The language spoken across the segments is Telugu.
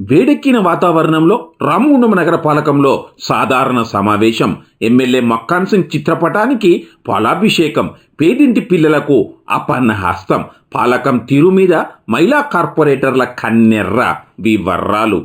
వేడెక్కిన వాతావరణంలో రామగుండం నగర పాలకంలో సాధారణ సమావేశం. ఎమ్మెల్యే మక్కాన్ సింగ్ చిత్రపటానికి పాలాభిషేకం. పేదింటి పిల్లలకు అపన్నహస్తం పాలకం తీరు మీద మహిళా కార్పొరేటర్ల కన్నెర్ర వివర్రాలు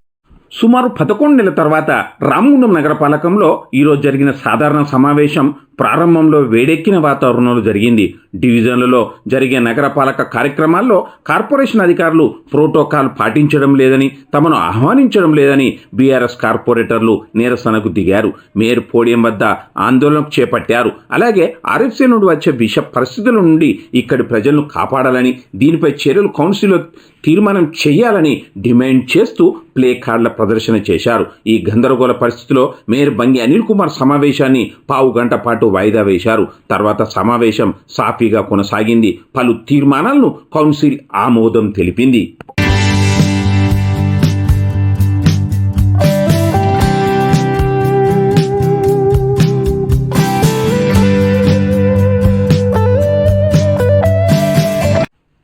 సుమారు పదకొండు నెలల తర్వాత రామగుండం నగరపాలకంలో ఈరోజు జరిగిన సాధారణ సమావేశం ప్రారంభంలో వేడెక్కిన వాతావరణంలో జరిగింది. డివిజన్లలో జరిగే నగరపాలక కార్యక్రమాల్లో కార్పొరేషన్ అధికారులు ప్రోటోకాల్ పాటించడం లేదని తమను ఆహ్వానించడం లేదని బీఆర్ఎస్ కార్పొరేటర్లు నిరసనకు దిగారు. మేయర్ పోడియం వద్ద ఆందోళన చేపట్టారు. అలాగే ఆర్ఎఫ్సీ నుండి వచ్చే విష పరిస్థితుల నుండి ఇక్కడి ప్రజలను కాపాడాలని దీనిపై చర్యలు కౌన్సిల్లో తీర్మానం చేయాలని డిమాండ్ చేస్తూ ప్లే కార్డుల ప్రదర్శన చేశారు. ఈ గందరగోళ పరిస్థితిలో మేయర్ బంగి అనిల్ కుమార్ సమావేశాన్ని పావు గంట పాటు వాయిదా వేశారు. తర్వాత సమావేశం సాఫీగా కొనసాగింది. పలు తీర్మానాలను కౌన్సిల్ ఆమోదం తెలిపింది.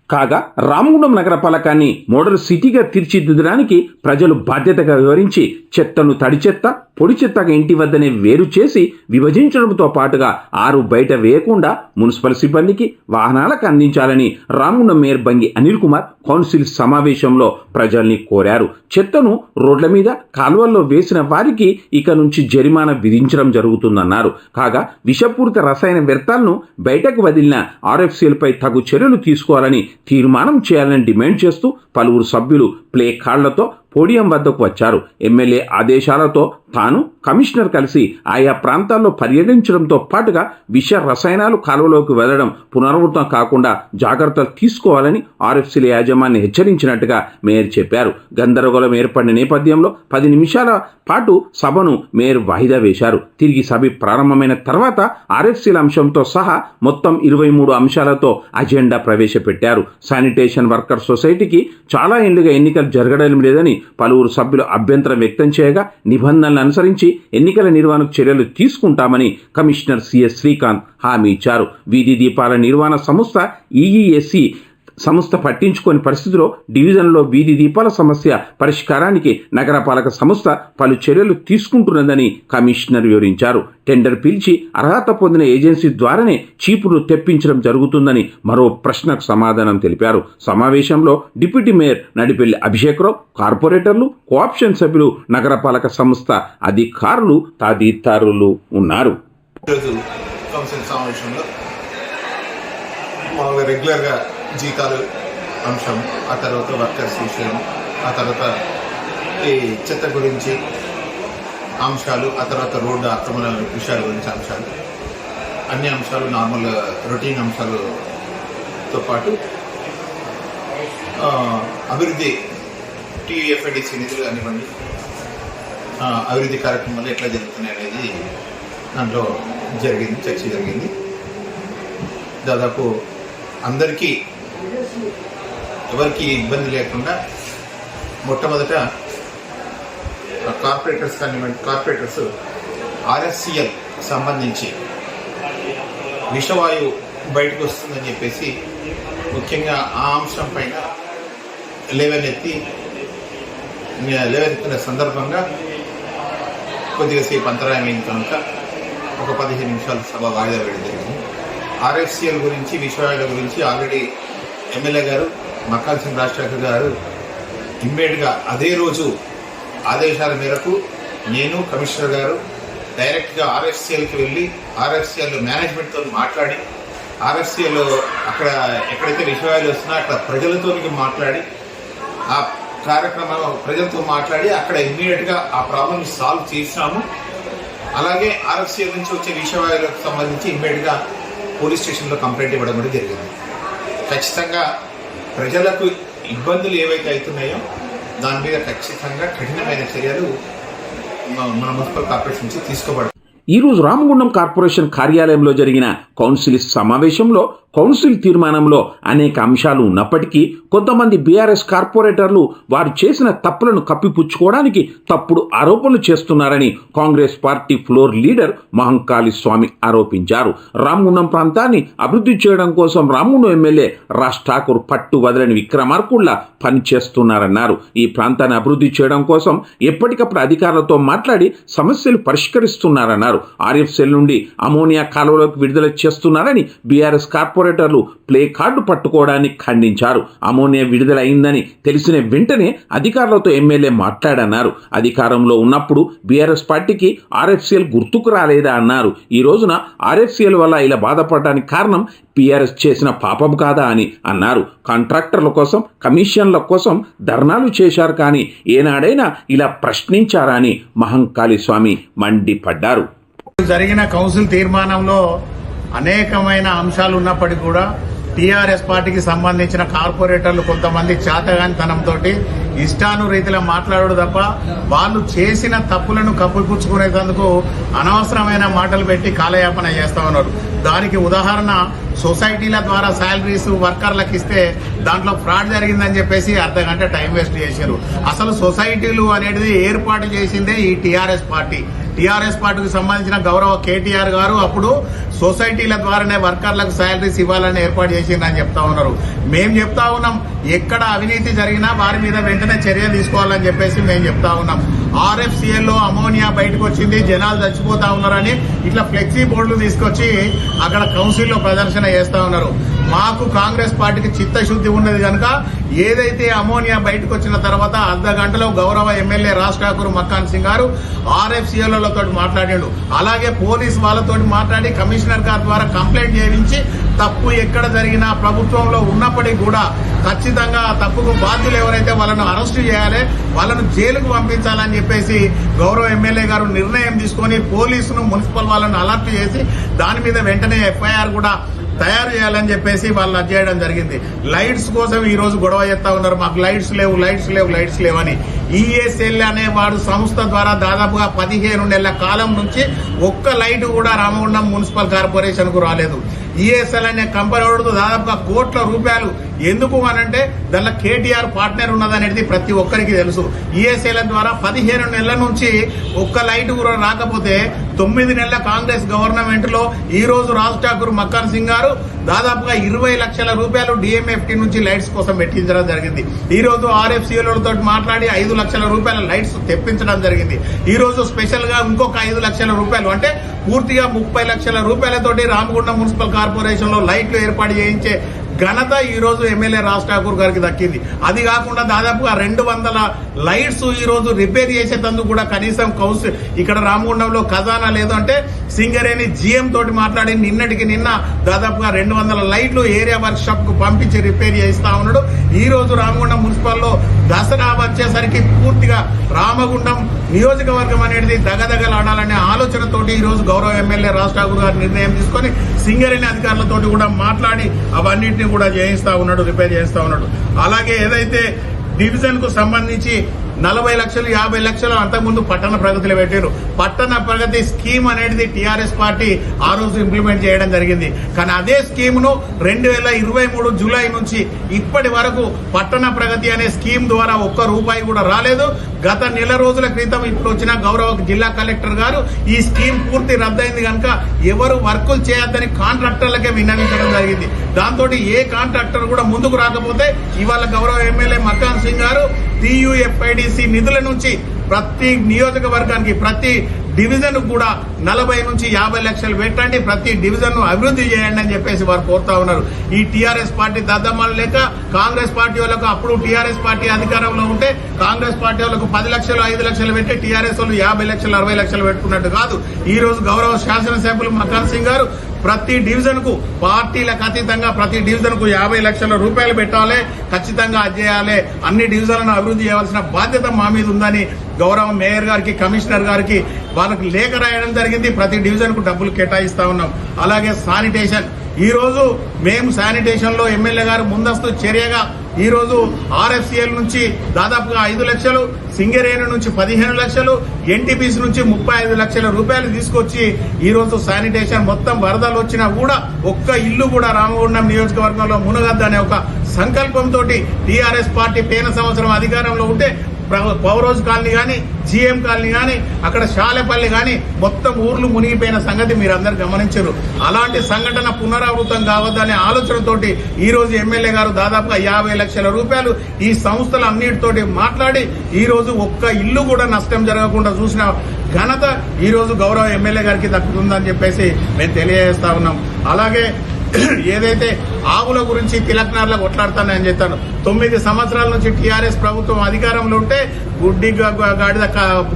కాగా రామగుండం నగర పాలకాన్ని మోడల్ సిటీగా తీర్చిదిద్దడానికి ప్రజలు బాధ్యతగా వివరించి చెత్తను తడి చెత్త పొడి చెత్తగా ఇంటి వద్దనే వేరు చేసి విభజించడంతో పాటుగా ఆరు బయట వేయకుండా మున్సిపల్ సిబ్బందికి వాహనాలకు అందించాలని రామగుండం మేయర్ బంగి అనిల్ కుమార్ కౌన్సిల్ సమావేశంలో ప్రజల్ని కోరారు. చెత్తను రోడ్ల మీద కాలువల్లో వేసిన వారికి ఇక నుంచి జరిమానా విధించడం జరుగుతుందన్నారు. కాగా విషపూరిత రసాయన వ్యర్థాలను బయటకు వదిలిన ఆర్ఎఫ్సీలపై తగు చర్యలు తీసుకోవాలని తీర్మానం చేయాలని డిమాండ్ చేస్తూ పలువురు సభ్యులు ప్లే కార్డులతో పోడియం వద్దకు వచ్చారు. ఎమ్మెల్యే ఆదేశాలతో తాను కమిషనర్ కలిసి ఆయా ప్రాంతాల్లో పర్యటించడంతో పాటుగా విష రసాయనాలు కాలువలోకి వెళ్ళడం పునరావృతం కాకుండా జాగ్రత్తలు తీసుకోవాలని ఆర్ఎఫ్సీల యాజమాన్యం హెచ్చరించినట్టుగా మేయర్ చెప్పారు. గందరగోళం ఏర్పడిన నేపథ్యంలో పది నిమిషాల పాటు సభను మేయర్ వాయిదా వేశారు. తిరిగి సభ ప్రారంభమైన తర్వాత ఆర్ఎఫ్సీల అంశంతో సహా మొత్తం ఇరవై మూడు అంశాలతో అజెండా ప్రవేశపెట్టారు. శానిటేషన్ వర్కర్ సొసైటీకి చాలా ఏళ్ళుగా ఎన్నికలు జరగడం లేదని పలువురు సభ్యులు అభ్యంతరం వ్యక్తం చేయగా నిబంధనలు అనుసరించి ఎన్నికల నిర్వహణకు చర్యలు తీసుకుంటామని కమిషనర్ సిఎస్ శ్రీకాంత్ హామీ ఇచ్చారు. వీధి దీపాల నిర్వహణ సంస్థ ఈఈఎస్సి సంస్థ పట్టించుకోని పరిస్థితిలో డివిజన్లో వీధి దీపాల సమస్య పరిష్కారానికి నగరపాలక సంస్థ పలు చర్యలు తీసుకుంటున్నదని కమిషనర్ వివరించారు. టెండర్ పిలిచి అర్హత పొందిన ఏజెన్సీ ద్వారానే చీపులు తెప్పించడం జరుగుతుందని మరో ప్రశ్నకు సమాధానం తెలిపారు. సమావేశంలో డిప్యూటీ మేయర్ నడిపెల్లి అభిషేక్రావు కార్పొరేటర్లు కోఆప్షన్ సభ్యులు నగరపాలక సంస్థ అధికారులు తదితరులు ఉన్నారు. సమావేశంలో మామూలుగా రెగ్యులర్గా జీతాలు అంశం ఆ తర్వాత వర్కర్స్ విషయం ఆ తర్వాత ఈ చెత్త గురించి అంశాలు ఆ తర్వాత రోడ్డు ఆక్రమణ విషయాల గురించి అంశాలు. అన్ని అంశాలు నార్మల్ రొటీన్ అంశాలతో పాటు అభివృద్ధి టీఎఫ్ఐడిసి నిధులు కానివ్వండి అభివృద్ధి కార్యక్రమాలు ఎట్లా జరుగుతున్నాయి అనేది దాంట్లో జరిగింది చర్చ జరిగింది. దాదాపు అందరికీ ఎవరికి ఇబ్బంది లేకుండా మొట్టమొదట కార్పొరేటర్స్ కానివ్వండి కార్పొరేటర్స్ ఆర్ఎస్సిఎల్ సంబంధించి విషవాయువు బయటకు వస్తుందని చెప్పేసి ముఖ్యంగా ఆ అంశం పైన లేవనెత్తి లేవనెత్తిన సందర్భంగా కొద్దిగా సేపు అంతరాయం అయిన కనుక ఒక పదిహేను నిమిషాలు సభ వాయిదా వేయడం జరిగింది. ఆర్ఎఫ్సిఎల్ గురించి విషయాల గురించి ఆల్రెడీ ఎమ్మెల్యే గారు మక్కాల్ సింగ్ రాజశేఖర్ గారు ఇమ్మీడియట్గా అదే రోజు ఆదేశాల మేరకు నేను కమిషనర్ గారు డైరెక్ట్గా ఆర్ఎఫ్సిఎల్కి వెళ్ళి ఆర్ఎఫ్సిఎల్ మేనేజ్మెంట్తో మాట్లాడి ఆర్ఎఫ్సిఎల్ అక్కడ ఎక్కడైతే విషయాలు వస్తున్నా అక్కడ ప్రజలతో మాట్లాడి ఆ కార్యక్రమం ప్రజలతో మాట్లాడి అక్కడ ఇమ్మీడియట్గా ఆ ప్రాబ్లమ్ సాల్వ్ చేసినాము అలాగే ఆర్ఎఫ్సిఎల్ నుంచి వచ్చే విషయవాయులకు సంబంధించి ఇమ్మీడియట్గా పోలీస్ స్టేషన్లో కంప్లైంట్ ఇవ్వడం కూడా జరిగింది. ఖచ్చితంగా ప్రజలకు ఇబ్బందులు ఏవైతే అవుతున్నాయో దాని మీద ఖచ్చితంగా కఠినమైన చర్యలు మన మున్సిపల్ కార్పొరేషన్ నుంచి తీసుకోబడతాయి. ఈరోజు రామగుండం కార్పొరేషన్ కార్యాలయంలో జరిగిన కౌన్సిల్ సమావేశంలో కౌన్సిల్ తీర్మానంలో అనేక అంశాలు ఉన్నప్పటికీ కొంతమంది బీఆర్ఎస్ కార్పొరేటర్లు వారు చేసిన తప్పులను కప్పిపుచ్చుకోవడానికి తప్పుడు ఆరోపణలు చేస్తున్నారని Congress party floor leader Mahankali Swamy ఆరోపించారు. రామగుండం ప్రాంతాన్ని అభివృద్ధి చేయడం కోసం రామగుండం ఎమ్మెల్యే రాజ్ ఠాకూర్ పట్టు వదలని విక్రమార్కుల్లా పనిచేస్తున్నారన్నారు ఈ ప్రాంతాన్ని అభివృద్ధి చేయడం కోసం ఎప్పటికప్పుడు అధికారులతో మాట్లాడి సమస్యలు పరిష్కరిస్తున్నారన్నారు. ఆర్ఎఫ్సెల్ నుండి అమోనియా కాలువలోకి విడుదల చేస్తున్నారని బీఆర్ఎస్ కార్పొరేటర్లు ప్లే కార్డు పట్టుకోవడాన్ని ఖండించారు. అమోనియా విడుదల అయిందని తెలిసిన వెంటనే అధికారులతో ఎమ్మెల్యే మాట్లాడన్నారు. అధికారంలో ఉన్నప్పుడు బీఆర్ఎస్ పార్టీకి ఆర్ఎఫ్సిఎల్ గుర్తుకు రాలేదా అన్నారు. ఈ రోజున ఆర్ఎఫ్సిఎల్ వల్ల ఇలా బాధపడడానికి కారణం పిఆర్ఎస్ చేసిన పాపం కాదా అని అన్నారు. కాంట్రాక్టర్ల కోసం కమిషన్ల కోసం ధర్నాలు చేశారు కానీ ఏనాడైనా ఇలా ప్రశ్నించారా అని మహంకాళి స్వామి మండిపడ్డారు. జరిగిన కౌన్సిల్ తీర్మానంలో అనేకమైన అంశాలు ఉన్నప్పటికీ కూడా టీఆర్ఎస్ పార్టీకి సంబంధించిన కార్పొరేటర్లు కొంతమంది చేతగానితనంతో ఇష్టానురీతిలో మాట్లాడడు తప్ప వాళ్ళు చేసిన తప్పులను కప్పిపుచ్చుకునేందుకు అనవసరమైన మాటలు పెట్టి కాలయాపన చేస్తా ఉన్నారు. దానికి ఉదాహరణ సొసైటీల ద్వారా శాలరీస్ వర్కర్లకు ఇస్తే దాంట్లో ఫ్రాడ్ జరిగిందని చెప్పేసి అర్ధ గంట టైం వేస్ట్ చేశారు అసలు సొసైటీలు అనేది ఏర్పాటు చేసిందే ఈ టీఆర్ఎస్ పార్టీ. టీఆర్ఎస్ పార్టీకి సంబంధించిన గౌరవ కేటీఆర్ గారు అప్పుడు సొసైటీల ద్వారానే వర్కర్లకు శాలరీస్ ఇవ్వాలని ఏర్పాటు చేసిందని చెప్తా ఉన్నారు. మేము చెప్తా ఉన్నాం ఎక్కడ అవినీతి జరిగినా వారి మీద వెంటనే చర్య తీసుకోవాలని చెప్పేసి మేము చెప్తా ఉన్నాం. ఆర్ఎఫ్సిఎల్లో అమోనియా బయటకు వచ్చింది జనాలు చచ్చిపోతా ఉన్నారని ఇట్లా ఫ్లెక్సీ బోర్డులు తీసుకొచ్చి అక్కడ కౌన్సిల్లో ప్రదర్శన చేస్తా ఉన్నారు. మాకు కాంగ్రెస్ పార్టీకి చిత్తశుద్ధి ఉన్నది కనుక ఏదైతే అమోనియా బయటకు వచ్చిన తర్వాత అర్ధ గంటలో గౌరవ ఎమ్మెల్యే రాజ్ ఠాకూర్ మక్కాన్ సింగ్ గారు ఆర్ఎఫ్సిఎల్తో మాట్లాడాడు. అలాగే పోలీస్ వాళ్ళతో మాట్లాడి కమిషనర్ గారి ద్వారా కంప్లైంట్ చేయించి తప్పు ఎక్కడ జరిగినా ప్రభుత్వంలో ఉన్నప్పటికీ కూడా ఖచ్చితంగా తప్పుకు బాధ్యులు ఎవరైతే వాళ్ళను అరెస్టు చేయాలి వాళ్ళను జైలుకు పంపించాలని చెప్పేసి గౌరవ ఎమ్మెల్యే గారు నిర్ణయం తీసుకొని పోలీసును మున్సిపల్ వాళ్ళను అలర్ట్ చేసి దాని మీద వెంటనే ఎఫ్ఐఆర్ కూడా తయారు చేయాలని చెప్పేసి వాళ్ళు అది చేయడం జరిగింది. లైట్స్ కోసం ఈ రోజు గొడవ చేస్తా ఉన్నారు. మాకు లైట్స్ లేవు లైట్స్ లేవు లైట్స్ లేవని. ఈఎస్ఎల్ అనే వాడు సంస్థ ద్వారా దాదాపుగా పదిహేను నెలల కాలం నుంచి ఒక్క లైట్ కూడా రామగుండం మున్సిపల్ కార్పొరేషన్కు రాలేదు. ఈఎస్ఎల్ అనే కంపెనీ దాదాపుగా కోట్ల రూపాయలు. ఎందుకు అనంటే దానిలో కేటీఆర్ పార్ట్నర్ ఉన్నదనేది ప్రతి ఒక్కరికి తెలుసు. ఈఎస్ఎల్ ద్వారా పదిహేను నెలల నుంచి ఒక్క లైట్ కూడా రాకపోతే తొమ్మిది నెలల కాంగ్రెస్ గవర్నమెంట్లో ఈ రోజు రాజ్ ఠాకూర్ మక్కన్ సింగ్ గారు దాదాపుగా ఇరవై లక్షల రూపాయలు డిఎంఎఫ్టీ నుంచి లైట్స్ కోసం పెట్టించడం జరిగింది. ఈ రోజు మాట్లాడి ఐదు లక్షల రూపాయల లైట్స్ తెప్పించడం జరిగింది. ఈ రోజు స్పెషల్గా ఇంకొక ఐదు లక్షల రూపాయలు అంటే పూర్తిగా ముప్పై లక్షల రూపాయలతోటి రామగుండం మున్సిపల్ కార్పొరేషన్లో లైట్లు ఏర్పాటు చేయించే ఘనత ఈరోజు ఎమ్మెల్యే రాజ్ ఠాకూర్ గారికి దక్కింది. అది కాకుండా దాదాపుగా రెండు వందల లైట్స్ ఈ రోజు రిపేర్ చేసేటందుకు కూడా కనీసం కౌన్స్ ఇక్కడ రామగుండంలో ఖజానా లేదు అంటే సింగరేణి జిఎం తోటి మాట్లాడి నిన్నటికి నిన్న దాదాపుగా రెండు వందల లైట్లు ఏరియా వర్క్ షాప్కు పంపించి రిపేర్ చేస్తా ఉన్నాడు. ఈ రోజు రామగుండం మున్సిపల్లో దసరా వచ్చేసరికి పూర్తిగా రామగుండం నియోజకవర్గం అనేది దగదగలాడాలనే ఆలోచనతోటి ఈ రోజు గౌరవ ఎమ్మెల్యే రాజ్ ఠాకూర్ గారు నిర్ణయం తీసుకొని సింగరేణి అధికారులతోటి కూడా మాట్లాడి అవన్నింటినీ కూడా చేయిస్తా ఉన్నాడు రిపేర్ చేస్తా ఉన్నాడు. అలాగే ఏదైతే డివిజన్కు సంబంధించి నలభై లక్షలు యాభై లక్షలు అంతకుముందు పట్టణ ప్రగతిలో పెట్టారు పట్టణ ప్రగతి స్కీమ్ అనేది టీఆర్ఎస్ పార్టీ ఆ రోజు ఇంప్లిమెంట్ చేయడం జరిగింది. కానీ అదే స్కీమ్ను రెండు వేల ఇరవై మూడు జూలై నుంచి ఇప్పటి వరకు పట్టణ ప్రగతి అనే స్కీమ్ ద్వారా ఒక్క రూపాయి కూడా రాలేదు. గత నెల రోజుల క్రితం ఇప్పుడు వచ్చిన గౌరవ జిల్లా కలెక్టర్ గారు ఈ స్కీమ్ పూర్తి రద్దయింది కనుక ఎవరు వర్కులు చేయొద్దని కాంట్రాక్టర్లకే విన్నవించడం జరిగింది. దాంతో ఏ కాంట్రాక్టర్ కూడా ముందుకు రాకపోతే ఇవాళ గౌరవ ఎమ్మెల్యే మకాన్ సింగ్ గారు టీయూఎఫ్ఐడిసి నిధుల నుంచి ప్రతి నియోజకవర్గానికి ప్రతి డివిజన్ కూడా నలభై నుంచి యాభై లక్షలు పెట్టండి. ప్రతి డివిజన్ను అభివృద్ధి చేయండి అని చెప్పేసి వారు కోరుతా ఉన్నారు. ఈ టీఆర్ఎస్ పార్టీ దద్దమ్మలు లేక కాంగ్రెస్ పార్టీ వాళ్ళకు అప్పుడు టీఆర్ఎస్ పార్టీ అధికారంలో ఉంటే కాంగ్రెస్ పార్టీ వాళ్ళకు పది లక్షలు ఐదు లక్షలు పెట్టి టీఆర్ఎస్ వాళ్ళు యాభై లక్షలు అరవై లక్షలు పెట్టుకున్నట్టు కాదు. ఈ రోజు గౌరవ శాసనసభ్యులు మకాన్ సింగ్ గారు ప్రతి డివిజన్కు పార్టీలకు అతీతంగా ప్రతి డివిజన్కు యాభై లక్షల రూపాయలు పెట్టాలి ఖచ్చితంగా అది చేయాలి. అన్ని డివిజన్లను అభివృద్ధి చేయాల్సిన బాధ్యత మా మీద ఉందని గౌరవ మేయర్ గారికి కమిషనర్ గారికి వాళ్ళకి లేఖ రాయడం జరిగింది. ప్రతి డివిజన్కు డబ్బులు కేటాయిస్తా ఉన్నాం. అలాగే శానిటేషన్. ఈ రోజు మేము శానిటేషన్లో ఎమ్మెల్యే గారు ముందస్తు చర్యగా ఈరోజు ఆర్ఎఫ్సిఎల్ నుంచి దాదాపుగా ఐదు లక్షలు సింగరేణి నుంచి పదిహేను లక్షలు ఎన్టీపీసీ నుంచి ముప్పై ఐదు లక్షల రూపాయలు తీసుకొచ్చి ఈరోజు శానిటేషన్ మొత్తం వరదలు వచ్చినా కూడా ఒక్క ఇల్లు కూడా రామగుండం నియోజకవర్గంలో మునగద్దనే ఒక సంకల్పంతో టీఆర్ఎస్ పార్టీ పేన సంవత్సరం అధికారంలో ఉంటే పౌరోజ్ కాలనీ కానీ జీఎం కాలనీ కానీ అక్కడ శాలపల్లి కానీ మొత్తం ఊర్లు మునిగిపోయిన సంగతి మీరు అందరు గమనించారు. అలాంటి సంఘటన పునరావృతం కావద్దనే ఆలోచనతోటి ఈరోజు ఎమ్మెల్యే గారు దాదాపుగా యాభై లక్షల రూపాయలు ఈ సంస్థల అన్నిటితోటి మాట్లాడి ఈరోజు ఒక్క ఇల్లు కూడా నష్టం జరగకుండా చూసిన ఘనత ఈరోజు గౌరవ ఎమ్మెల్యే గారికి దక్కుతుందని చెప్పేసి మేము తెలియజేస్తా ఉన్నాం. అలాగే ఏదైతే ఆవుల గురించి తిలక్నార్లకు కొట్లాడుతానని చెప్తాను. తొమ్మిది సంవత్సరాల నుంచి టీఆర్ఎస్ ప్రభుత్వం అధికారంలో ఉంటే గుడ్డి గాడిద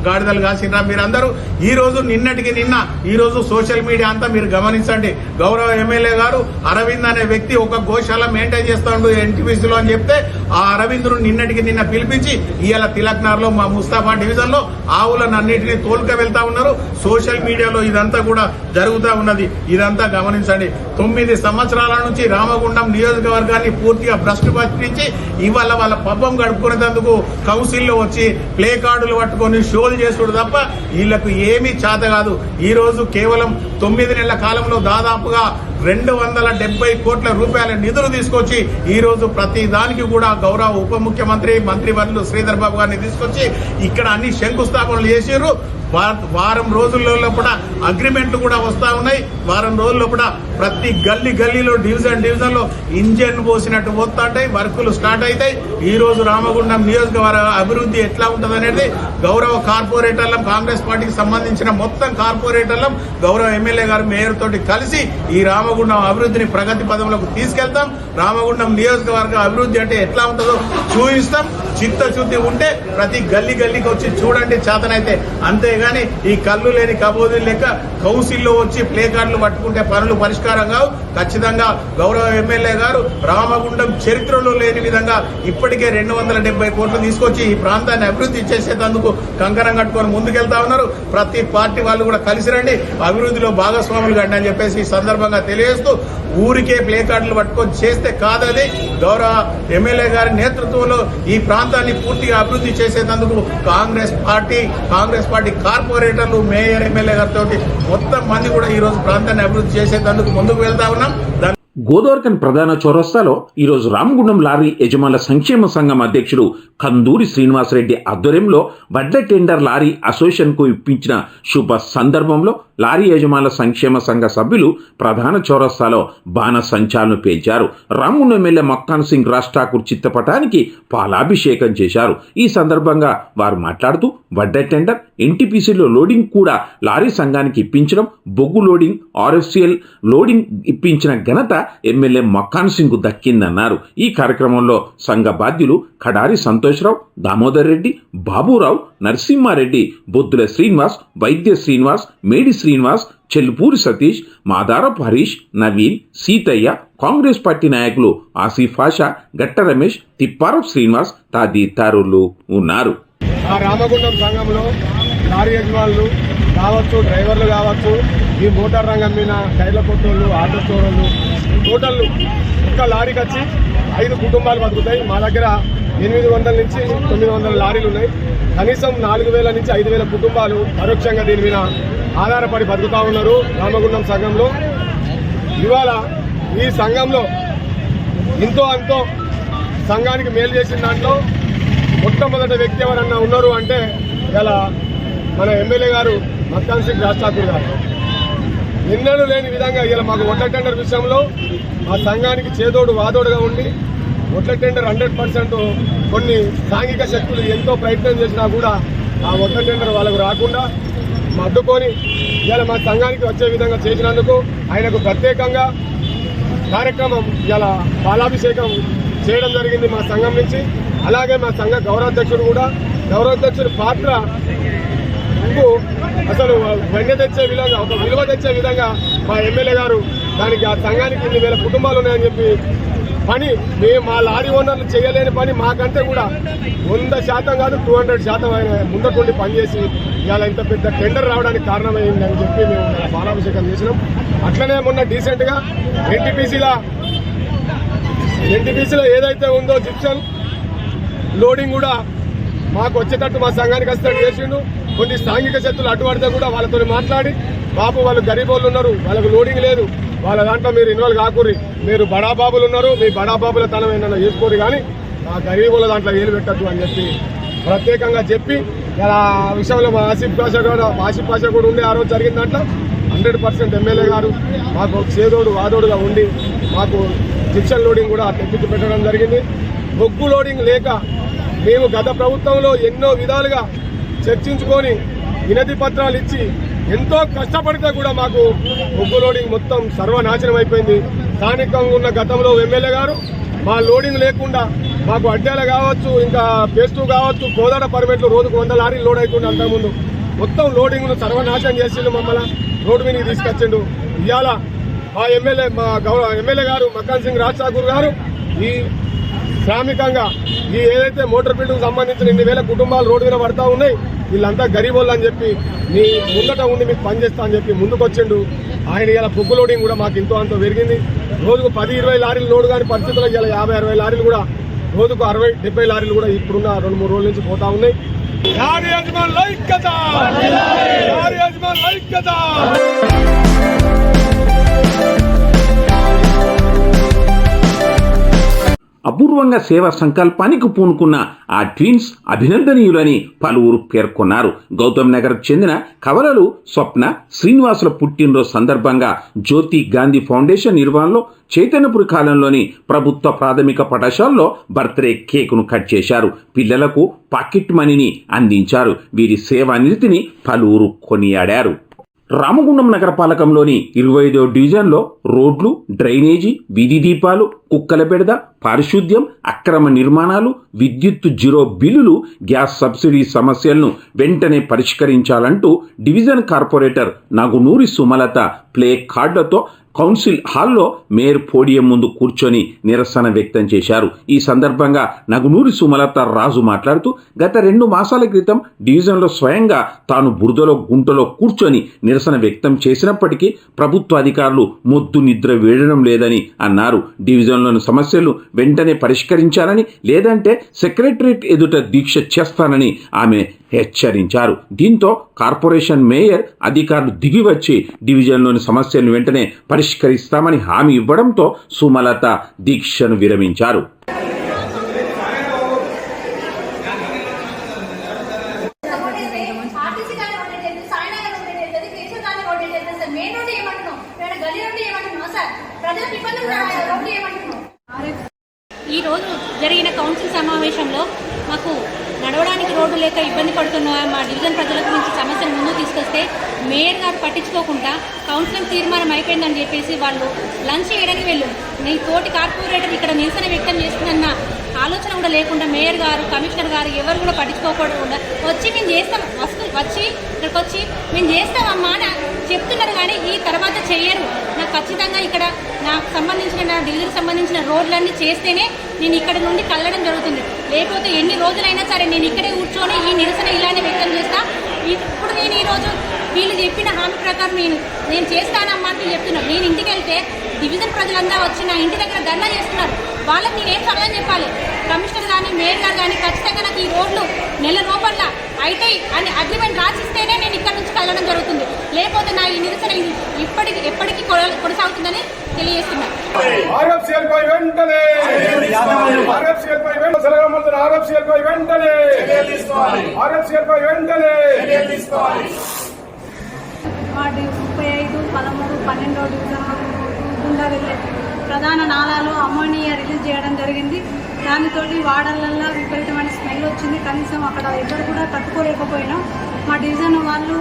గాడిదలు కాసినరా మీరందరూ. ఈ రోజు నిన్నటికి నిన్న ఈ రోజు సోషల్ మీడియా అంతా మీరు గమనించండి. గౌరవ ఎమ్మెల్యే గారు అరవింద్ అనే వ్యక్తి ఒక గోశాల మెయింటైన్ చేస్తాడు ఎన్టీపీసీలో అని చెప్తే ఆ అరవింద్ను నిన్నటికి నిన్న పిలిపించి ఇవాళ తిలక్నార్లో మా ముస్తాఫా డివిజన్లో ఆవులను అన్నింటినీ తోలుక వెళ్తా ఉన్నారు. సోషల్ మీడియాలో ఇదంతా కూడా జరుగుతూ ఉన్నది. ఇదంతా గమనించండి. తొమ్మిది సంవత్సరాల నుంచి రామగుండం నియోజకవర్గాన్ని పూర్తిగా భ్రష్టు పట్టించి ఇవాళ వాళ్ళ పబ్బం గడుపుకునేందుకు కౌన్సిల్లో వచ్చి ప్లే కార్డులు పట్టుకొని షోలు చేసుడు తప్ప వీళ్ళకు ఏమీ చేత కాదు. ఈరోజు కేవలం తొమ్మిది నెలల కాలంలో దాదాపుగా రెండు వందల డెబ్బై కోట్ల రూపాయల నిధులు తీసుకొచ్చి ఈరోజు ప్రతి దానికి కూడా గౌరవ ఉప ముఖ్యమంత్రి మంత్రివర్యులు శ్రీధర్ బాబు గారిని తీసుకొచ్చి ఇక్కడ అన్ని శంకుస్థాపనలు చేసిర్రు. వారం రోజుల్లో లోపల అగ్రిమెంట్లు కూడా వస్తా ఉన్నాయి. వారం రోజుల లోపల ప్రతి గల్లీ గల్లీలో డివిజన్ డివిజన్లో ఇంజన్ పోసినట్టు పోతా ఉంటాయి వర్కులు స్టార్ట్ అవుతాయి. ఈ రోజు రామగుండం నియోజకవర్గ అభివృద్ధి ఎట్లా ఉంటుంది అనేది గౌరవ కార్పొరేటర్లం కాంగ్రెస్ పార్టీకి సంబంధించిన మొత్తం కార్పొరేటర్లం గౌరవ ఎమ్మెల్యే గారు మేయర్ తోటి కలిసి ఈ రామగుండం అభివృద్ధిని ప్రగతి పదంలోకి తీసుకెళ్తాం. రామగుండం నియోజకవర్గ అభివృద్ధి అంటే ఎట్లా ఉంటుందో చూపిస్తాం చిత్తశుద్ధి ఉంటే ప్రతి గల్లీ గల్లీకి వచ్చి చూడండి చేతనైతే అంతే కానీ ఈ కళ్ళు లేని కబోదులు లెక్క కౌన్సిల్లో వచ్చి ప్లే కార్డులు పట్టుకుంటే పనులు పరిష్కారం కావు. ఖచ్చితంగా గౌరవ ఎమ్మెల్యే గారు రామగుండం చరిత్రలో లేని విధంగా ఇప్పటికే రెండు వందల డెబ్బై కోట్లు తీసుకొచ్చి ఈ ప్రాంతాన్ని అభివృద్ధి చేసేటందుకు కంకణం కట్టుకొని ముందుకెళ్తా ఉన్నారు. ప్రతి పార్టీ వాళ్ళు కూడా కలిసి రండి. అభివృద్ధిలో భాగస్వాములు కండి అని చెప్పేసి ఈ సందర్భంగా తెలియజేస్తూ ఊరికే ప్లే కార్డులు పట్టుకొని చేస్తే కాదని గౌరవ ఎమ్మెల్యే గారి నేతృత్వంలో ఈ ప్రాంతాన్ని పూర్తిగా అభివృద్ధి చేసేటందుకు కాంగ్రెస్ పార్టీ కాంగ్రెస్ పార్టీ కార్పొరేటర్లు మేయర్ ఎమ్మెల్యే గారితో మొత్తం మంది కూడా ఈ రోజు ప్రాంతాన్ని అభివృద్ధి చేసేందుకు ముందుకు వెళ్తా ఉన్నాం. దాని గోదావరికన్ ప్రధాన చౌరస్తాలో ఈరోజు రామగుండం లారీ యజమానుల సంక్షేమ సంఘం అధ్యక్షుడు కందూరి శ్రీనివాసరెడ్డి ఆధ్వర్యంలో వడ్ల టెండర్ లారీ అసోసియేషన్కు ఇప్పించిన శుభ సందర్భంలో లారీ యజమానుల సంక్షేమ సంఘ సభ్యులు ప్రధాన చౌరస్తాలో బాణ సంచాలను పేల్చారు. రామగుండం ఎమ్మెల్యే మక్కాన్ సింగ్ రాజ్ ఠాకూర్ చిత్తపటానికి పాలాభిషేకం చేశారు. ఈ సందర్భంగా వారు మాట్లాడుతూ వడ్డ టెండర్ ఎన్టీపీసీలో లోడింగ్ కూడా లారీ సంఘానికి ఇప్పించడం బొగ్గు లోడింగ్ ఆర్ఎఫ్సిఎల్ లోడింగ్ ఇప్పించిన ఘనత ఎమ్మెల్యే మక్కాన్ సింగ్ దక్కిందన్నారు. ఈ కార్యక్రమంలో సంఘ బాధ్యులు ఖడారి సంతోష్రావు దామోదర్ రెడ్డి బాబురావు నరసింహారెడ్డి బొద్దుల శ్రీనివాస్ వైద్య శ్రీనివాస్ మేడి శ్రీనివాస్ చెల్పూరి సతీష్ మాదారపు హరీష్ నవీన్ సీతయ్య కాంగ్రెస్ పార్టీ నాయకులు ఆసిఫ్ ఆషా గట్ట రమేష్ తిప్పారపు శ్రీనివాస్ తదితరులు ఉన్నారు. ఆ రామగుండం సంఘంలో లారీ యజమానులు కావచ్చు డ్రైవర్లు కావచ్చు ఈ మోటార్ రంగం మీద కైల కొట్టోళ్ళు ఆటో చోరోళ్ళు హోటళ్ళు ఒక్క లారీకి వచ్చి ఐదు కుటుంబాలు బతుకుతాయి. మా దగ్గర ఎనిమిది వందల నుంచి తొమ్మిది వందల లారీలు ఉన్నాయి. కనీసం నాలుగు వేల నుంచి ఐదు వేల కుటుంబాలు పరోక్షంగా దీని మీద ఆధారపడి బతుకుతా ఉన్నారు రామగుండం సంఘంలో. ఇవాళ ఈ సంఘంలో ఇంతో అంతో సంఘానికి మేలు చేసిన దాంట్లో మొట్టమొదటి వ్యక్తి ఎవరన్నా ఉన్నారు అంటే ఇలా మన ఎమ్మెల్యే గారు మత్తాన్ సింగ్ రాజ్ ఠాకూర్ గారు. నిన్నను లేని విధంగా ఇలా మాకు ఒట్ల టెండర్ విషయంలో మా సంఘానికి చేదోడు వాదోడుగా ఉండి ఒట్ల టెండర్ హండ్రెడ్ పర్సెంట్ కొన్ని సాంఘిక శక్తులు ఎంతో ప్రయత్నం చేసినా కూడా ఆ ఒట్ల టెండర్ వాళ్ళకు రాకుండా అడ్డుకొని ఇలా మా సంఘానికి వచ్చే విధంగా చేసినందుకు ఆయనకు ప్రత్యేకంగా కార్యక్రమం ఇలా బాలాభిషేకం చేయడం జరిగింది మా సంఘం నుంచి. అలాగే మా సంఘ గౌరవాధ్యక్షుడు కూడా. గౌరవాధ్యక్షుడి పాత్ర కు అసలు వెంగ తెచ్చే విధంగా ఒక విలువ తెచ్చే విధంగా మా ఎమ్మెల్యే గారు దానికి ఆ సంఘానికి ఇన్ని వేల కుటుంబాలు ఉన్నాయని చెప్పి పని మేము మా లారీ ఓనర్లు చేయలేని పని మాకంటే కూడా వంద శాతం కాదు టూ హండ్రెడ్ శాతం ఆయన ముందటుండి పనిచేసి ఇవాళ ఇంత పెద్ద టెండర్ రావడానికి కారణమైంది అని చెప్పి మేము బాలాభిషేకం చేసినాం. అట్లనే మొన్న డీసెంట్గా ఎన్టీపీసీలో ఎన్టీపీసీలో ఏదైతే ఉందో జిప్సన్ లోడింగ్ కూడా మాకు వచ్చేటట్టు మా సంఘానికి వస్తే చేసిండు. కొన్ని సాంఘిక శక్తులు అడ్డుపడితే కూడా వాళ్ళతో మాట్లాడి బాబు వాళ్ళు గరీబ్ వాళ్ళు ఉన్నారు వాళ్ళకు లోడింగ్ లేదు వాళ్ళ దాంట్లో మీరు ఇన్వాల్వ్ కాకూరి మీరు బడాబాబులు ఉన్నారు మీ బడాబాబుల తనం ఏమన్నా చేసుకోరు కానీ ఆ గరీబుల దాంట్లో ఏలు పెట్టద్దు అని చెప్పి ప్రత్యేకంగా చెప్పి ఇలా విషయంలో మా ఆసిఫ్ పాషా కూడా ఆసిఫ్ పాషా కూడా ఉండే ఆ రోజు జరిగిన దాంట్లో హండ్రెడ్ పర్సెంట్ ఎమ్మెల్యే గారు మాకు చేదోడు వాదోడుగా ఉండి మాకు జిప్షన్ లోడింగ్ కూడా తెప్పించి పెట్టడం జరిగింది. బొగ్గు లోడింగ్ లేక మేము గత ప్రభుత్వంలో ఎన్నో విధాలుగా చర్చించుకొని వినతి పత్రాలు ఇచ్చి ఎంతో కష్టపడితే కూడా మాకు బొగ్గు లోడింగ్ మొత్తం సర్వనాశనం అయిపోయింది. స్థానికంగా ఉన్న గతంలో ఎమ్మెల్యే గారు మా లోడింగ్ లేకుండా మాకు అడ్డాలు కావచ్చు ఇంకా పేస్టు కావచ్చు కోదాడ పర్మిట్లు రోజుకు వంద లారీలు లోడ్ అవుతుండే అంతకుముందు. మొత్తం లోడింగ్ను సర్వనాశనం చేసిండు మమ్మల్ని రోడ్డు మీదకి తీసుకొచ్చిండు. ఇవాళ మా ఎమ్మెల్యే మా గౌరవ ఎమ్మెల్యే గారు మక్కన్ సింగ్ రాజ్ ఠాకూర్ గారు ఈ శ్రామికంగా ఈ ఏదైతే మోటార్ బిల్డింగ్ సంబంధించిన ఇన్ని వేల కుటుంబాలు రోడ్డు మీద పడతా ఉన్నాయి వీళ్ళంతా గరీబోళ్ళు అని చెప్పి మీ ముందట ఉండి మీకు పనిచేస్తా అని చెప్పి ముందుకొచ్చిండు. ఆయన ఇలా బొగ్గు లోడింగ్ కూడా మాకు ఇంతో అంత పెరిగింది. రోజుకు పది ఇరవై లారీలు లోడ్ కాని పరిస్థితుల్లో ఇలా యాభై అరవై లారీలు కూడా రోజుకు అరవై డెబ్బై లారీలు కూడా ఇప్పుడున్న రెండు మూడు రోజుల నుంచి పోతా ఉన్నాయి. లారీ లైక్ కదా లారీ లైక్ కదా అపూర్వంగా సేవా సంకల్పానికి పూనుకున్న ఆ ట్విన్స్ అభినందనీయులని పలువురు పేర్కొన్నారు. గౌతమ్ నగర్ చెందిన కవలలు స్వప్న శ్రీనివాసుల పుట్టినరోజు సందర్భంగా జ్యోతి గాంధీ ఫౌండేషన్ నిర్వహణలో చైతన్యపురి కాలంలోని ప్రభుత్వ ప్రాథమిక పాఠశాలలో బర్త్డే కేకును కట్ చేశారు. పిల్లలకు పాకెట్ మనీని అందించారు. వీరి సేవానిరతిని పలువురు కొనియాడారు. రామగుండం నగరపాలకంలోని ఇరవై ఐదో డివిజన్లో రోడ్లు డ్రైనేజీ వీధి దీపాలు కుక్కల బెడద పారిశుద్ధ్యం అక్రమ నిర్మాణాలు విద్యుత్తు జీరో బిల్లులు గ్యాస్ సబ్సిడీ సమస్యలను వెంటనే పరిష్కరించాలంటూ డివిజన్ కార్పొరేటర్ నాగునూరి సుమలత ప్లే కార్డులతో కౌన్సిల్ హాల్లో మేయర్ పోడియం ముందు కూర్చొని నిరసన వ్యక్తం చేశారు. ఈ సందర్భంగా నగునూరి సుమలత రాజు మాట్లాడుతూ గత రెండు మాసాల క్రితం డివిజన్లో స్వయంగా తాను బురదలో గుంటలో కూర్చొని నిరసన వ్యక్తం చేసినప్పటికీ ప్రభుత్వ అధికారులు మొద్దు నిద్ర వేయడం లేదని అన్నారు. డివిజన్లోని సమస్యలు వెంటనే పరిష్కరించాలని లేదంటే సెక్రటరేట్ ఎదుట దీక్ష చేస్తానని ఆమె హెచ్చరించారు. దీంతో కార్పొరేషన్ మేయర్ అధికారులు దిగివచ్చి డివిజన్లోని సమస్యలను వెంటనే పరిష్కరిస్తామని హామీ ఇవ్వడంతో సుమలత దీక్షను విరమించారు. ఈ రోజు జరిగిన కౌన్సిల్ సమావేశంలో నడవడానికి రోడ్డు లేక ఇబ్బంది పడుతున్న మా డివిజన్ ప్రజల గురించి సమస్యను ముందు తీసుకొస్తే మేయర్ గారు పట్టించుకోకుండా కౌన్సిలింగ్ తీర్మానం అయిపోయిందని చెప్పేసి వాళ్ళు లంచ్ చేయడానికి వెళ్ళు నీ తోటి కార్పొరేటర్ ఇక్కడ నిరసన వ్యక్తం చేస్తుందన్న ఆలోచన కూడా లేకుండా మేయర్ గారు కమిషనర్ గారు ఎవరు కూడా పట్టించుకోకుండా వచ్చి మేము చేస్తాం వస్తు వచ్చి ఇక్కడికి వచ్చి మేము చేస్తామమ్మా అని చెప్తున్నారు కానీ ఈ తర్వాత చేయరు. నాకు ఖచ్చితంగా ఇక్కడ నాకు సంబంధించిన నా డిగ్రీకి సంబంధించిన రోడ్లన్నీ చేస్తేనే నేను ఇక్కడ నుండి కళ్ళడం జరుగుతుంది. లేకపోతే ఎన్ని రోజులైనా సరే నేను ఇక్కడే కూర్చొని ఈ నిరసన ఇలానే వ్యక్తం చేస్తా. ఇప్పుడు నేను ఈరోజు వీళ్ళు చెప్పిన హామీ ప్రకారం నేను నేను చేస్తానమ్మా అని చెప్తున్నాను నేను ఇంటికి వెళ్తే డివిజన్ ప్రజలంతా వచ్చి నా ఇంటి దగ్గర ధర్నా చేస్తున్నారు. వాళ్ళకి నేనేం సమాధానం చెప్పాలి? కమిషనర్ కానీ మేయర్ గారు కానీ ఖచ్చితంగా నాకు ఈ రోడ్లు నెల లోపల అయితే అని అగ్రిమెంట్ రాసిస్తేనే నేను ఇక్కడ నుంచి కలవడం జరుగుతుంది. లేకపోతే నా ఈ నిరసన ఇప్పటికి ఎప్పటికీ కొన- కొనసాగుతుందని తెలియజేస్తున్నాను ముప్పై ఐదు పదమూడు పన్నెండో డివిజన్ గుండా ప్రధాన నాలాలో అమోనియా రిలీజ్ చేయడం జరిగింది. దానితోటి వాడలల్లో విపరీతమైన స్మెల్ వచ్చింది. కనీసం అక్కడ ఎక్కడ కూడా తట్టుకోలేకపోయినాం. మా డివిజన్ వాళ్ళు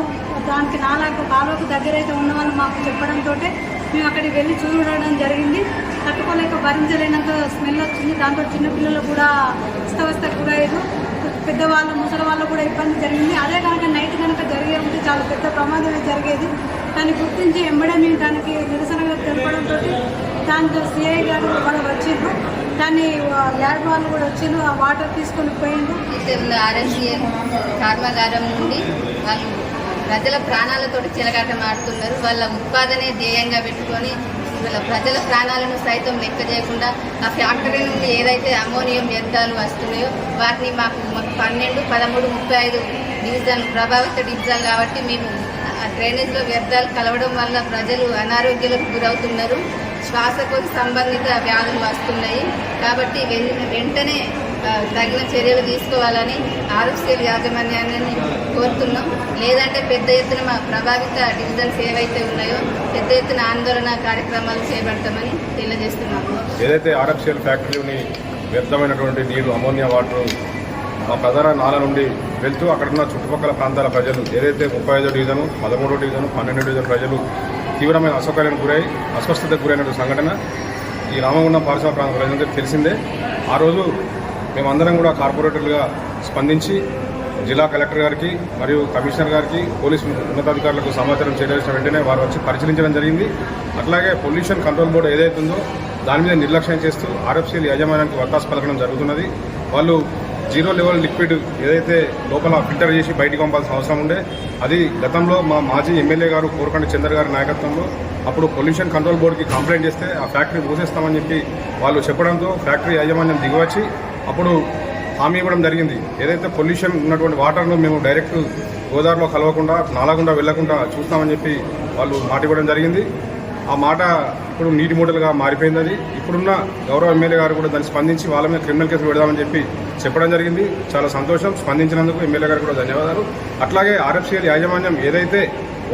దానికి నాలాకు కాలువకు దగ్గర అయితే ఉన్న వాళ్ళు మాకు చెప్పడంతో మేము అక్కడికి వెళ్ళి చూడడం జరిగింది. తట్టుకోలేక భరించలేనంత స్మెల్ వచ్చింది. దాంతో చిన్నపిల్లలు కూడా అస్తవ్యస్తకు గురయ్యారు. పెద్దవాళ్ళు ముసలి వాళ్ళు కూడా ఇబ్బంది జరిగింది. అదే కనుక నైట్ కనుక జరిగే ఉంటే చాలా పెద్ద ప్రమాదమే జరిగేది. దాన్ని గుర్తించి ఎంబడే మేము దానికి నిరసనగా తెలపడంతో దాంతో సిఐ గారు కూడా వచ్చిండ్రు. దాన్ని ల్యాబ్ వాళ్ళు కూడా వచ్చిండ్రు. ఆ వాటర్ తీసుకొని పోయిండ్రు. ఉన్న కర్మాగారం నుండి వాళ్ళు ప్రజల ప్రాణాలతోటి చిలగాటం ఆడుతున్నారు. వాళ్ళ ఉత్పాదనే ధ్యేయంగా పెట్టుకొని వాళ్ళ ప్రజల ప్రాణాలను సైతం లెక్క చేయకుండా ఆ ఫ్యాక్టరీ నుండి ఏదైతే అమోనియం వ్యర్థాలు వస్తున్నాయో వాటిని మాకు మాకు పన్నెండు పదమూడు ముప్పై ఐదు డివిజన్ ప్రభావిత డివిజన్ కాబట్టి మేము ఆ డ్రైనేజ్లో వ్యర్థాలు కలవడం వల్ల ప్రజలు అనారోగ్యాలకు గురవుతున్నారు. శ్వాసకోశ సంబంధిత వ్యాధులు వస్తున్నాయి. కాబట్టి వెంటనే తగిన చర్యలు తీసుకోవాలని ఆరోగ్యశీల యాజమాన్యాన్ని కోరుతున్నాం. లేదంటే పెద్ద ఎత్తున మా ప్రభావిత డివిజన్స్ ఏవైతే ఉన్నాయో పెద్ద ఎత్తున ఆందోళన కార్యక్రమాలు చేపడతామని తెలియజేస్తున్నాము. ఏదైతే ఆర్ఎఫ్సిఎల్ ఫ్యాక్టరీని వ్యర్థమైనటువంటి నీరు అమోనియా వాటర్ మా ప్రధాన నాల నుండి వెళ్తూ అక్కడున్న చుట్టుపక్కల ప్రాంతాల ప్రజలు ఏదైతే ముప్పై ఐదో డివిజను పదమూడో డివిజను పన్నెండో డివిజన్ ప్రజలు తీవ్రమైన అసౌకర్యానికి గురై అస్వస్థతకు గురైన సంఘటన ఈ రామగుండం పారిశ్రామిక ప్రాంత ప్రజలందరికీ తెలిసిందే. ఆ రోజు మేమందరం కూడా కార్పొరేటర్లుగా స్పందించి జిల్లా కలెక్టర్ గారికి మరియు కమిషనర్ గారికి పోలీసు ఉన్నతాధికారులకు సమాచారం చేరవేసిన వెంటనే వారు వచ్చి పరిశీలించడం జరిగింది. అట్లాగే పొల్యూషన్ కంట్రోల్ బోర్డు ఏదైతుందో దాని మీద నిర్లక్ష్యం చేస్తూ ఆర్ఎఫ్సీఎల్ యాజమాన్యానికి వత్తాసు పలకడం జరుగుతున్నది. వాళ్ళు జీరో లెవెల్ లిక్విడ్ ఏదైతే లోపల ఫిల్టర్ చేసి బయటికి పంపాల్సిన అవసరం ఉండే అది గతంలో మా మాజీ ఎమ్మెల్యే గారు కోరకండి చంద్ర గారి నాయకత్వంలో అప్పుడు పొల్యూషన్ కంట్రోల్ బోర్డుకి కంప్లైంట్ చేస్తే ఆ ఫ్యాక్టరీ మూసేస్తామని చెప్పి వాళ్ళు చెప్పడంతో ఫ్యాక్టరీ యాజమాన్యం దిగివచ్చి అప్పుడు హామీ ఇవ్వడం జరిగింది. ఏదైతే పొల్యూషన్ ఉన్నటువంటి వాటర్ను మేము డైరెక్ట్ గోదావరిలో కలవకుండా నాలకుండా వెళ్ళకుండా చూస్తామని చెప్పి వాళ్ళు మాట ఇవ్వడం జరిగింది. ఆ మాట ఇప్పుడు నీటి మూటలుగా మారిపోయింది ఇప్పుడున్న గౌరవ ఎమ్మెల్యే గారు కూడా దాన్ని స్పందించి వాళ్ళ మీద క్రిమినల్ కేసులు పెడదామని చెప్పి చెప్పడం జరిగింది. చాలా సంతోషం. స్పందించినందుకు ఎమ్మెల్యే గారు కూడా ధన్యవాదాలు. అట్లాగే ఆర్ఎఫ్సీఎల్ యాజమాన్యం ఏదైతే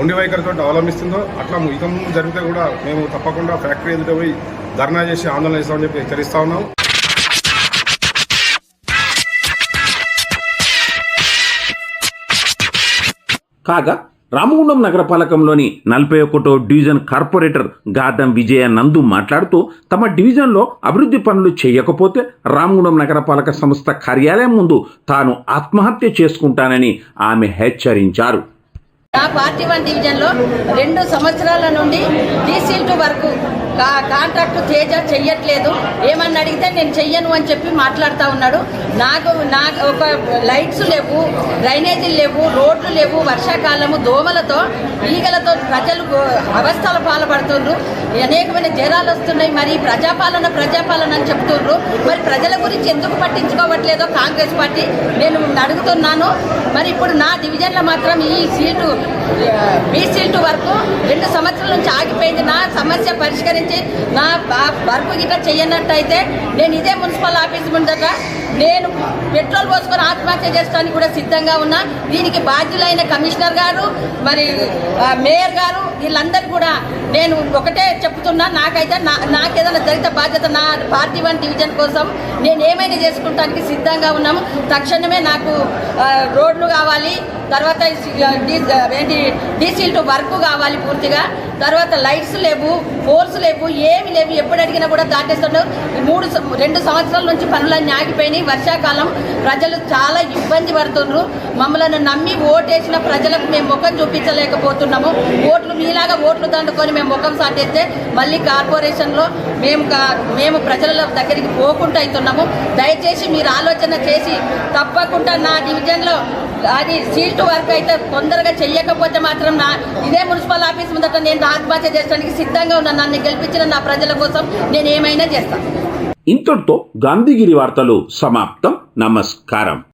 ఒండి వైఖరితో అవలంబిస్తుందో అట్లా ఇక ముందు జరిగితే కూడా మేము తప్పకుండా ఫ్యాక్టరీ ఎదుట పోయి ధర్నా చేసి ఆందోళన చేస్తామని చెప్పి హెచ్చరిస్తా ఉన్నాం. కాగా రామగుండం నగరపాలకంలోని నలభై ఒకటో డివిజన్ కార్పొరేటర్ గాదం విజయ నందు మాట్లాడుతూ తమ డివిజన్లో అభివృద్ధి పనులు చేయకపోతే రామగుండం నగరపాలక సంస్థ కార్యాలయం ముందు తాను ఆత్మహత్య చేసుకుంటానని ఆమె హెచ్చరించారు. నా పార్టీ వన్ డివిజన్లో రెండు సంవత్సరాల నుండి డీసీల్ వరకు కాంట్రాక్ట్ తేజ చెయ్యట్లేదు. ఏమన్నా అడిగితే నేను చెయ్యను అని చెప్పి మాట్లాడుతూ ఉన్నాడు. నాకు నా ఒక లైట్స్ లేవు డ్రైనేజీలు లేవు రోడ్లు లేవు వర్షాకాలము దోమలతో ఈగలతో ప్రజలు అవస్థల పాల్పడుతుండ్రు. అనేకమైన జ్వరాలు వస్తున్నాయి. మరి ప్రజాపాలన ప్రజాపాలన అని చెప్తుండ్రు. మరి ప్రజల గురించి ఎందుకు పట్టించుకోవట్లేదో కాంగ్రెస్ పార్టీ నేను అడుగుతున్నాను. మరి ఇప్పుడు నా డివిజన్లో మాత్రం ఈ సీటు బీ సీటు వరకు రెండు సంవత్సరాల నుంచి ఆగిపోయింది. నా సమస్య పరిష్కరించి నా బ- వర్క్ గిట్ట చేయనట్టయితే నేను ఇదే మున్సిపల్ ఆఫీస్ ముందట నేను పెట్రోల్ పోసుకొని ఆత్మహత్య చేస్తానికి కూడా సిద్ధంగా ఉన్నా. దీనికి బాధ్యులైన కమిషనర్ గారు మరి మేయర్ గారు వీళ్ళందరూ కూడా నేను ఒకటే చెప్తున్నా నాకైతే నా నాకేదైనా జరిగితే బాధ్యత నా పార్టీ వన్ డివిజన్ కోసం నేను ఏమైనా చేసుకుంటానికి సిద్ధంగా ఉన్నాము. తక్షణమే నాకు రోడ్లు కావాలి తర్వాత డీ- ఏంటి డీసీల్ టు వర్క్ కావాలి పూర్తిగా. తర్వాత లైట్స్ లేవు ఫోర్స్ లేవు ఏమి లేవు ఎప్పుడు అడిగినా కూడా దాటేస్తున్నారు మూడు రెండు సంవత్సరాల నుంచి పనులన్నీ ఆగిపోయినాయి. వర్షాకాలం ప్రజలు చాలా ఇబ్బంది పడుతున్నారు మమ్మల్ని నమ్మి ఓటేసిన ప్రజలకు మేము ముఖం చూపించలేకపోతున్నాము. ఓట్లు మీలాగా ఓట్లు దండుకొని మేము ముఖం సాటేస్తే మళ్ళీ కార్పొరేషన్లో మేము కా- మేము ప్రజల దగ్గరికి పోకుండా అవుతున్నాము. దయచేసి మీరు ఆలోచన చేసి తప్పకుండా నా డివిజన్లో అది సీల్ట్ వర్క్ అయితే తొందరగా చెయ్యకపోతే మాత్రం నా ఇదే మున్సిపల్ ఆఫీస్ ముందట నేను ఆత్మహత్య చేసడానికి సిద్ధంగా ఉన్నాను నన్ను గెలిపించిన నా ప్రజల కోసం నేను ఏమైనా చేస్తాను ఇంతటితో గాంధీగిరి వార్తలు సమాప్తం. నమస్కారం.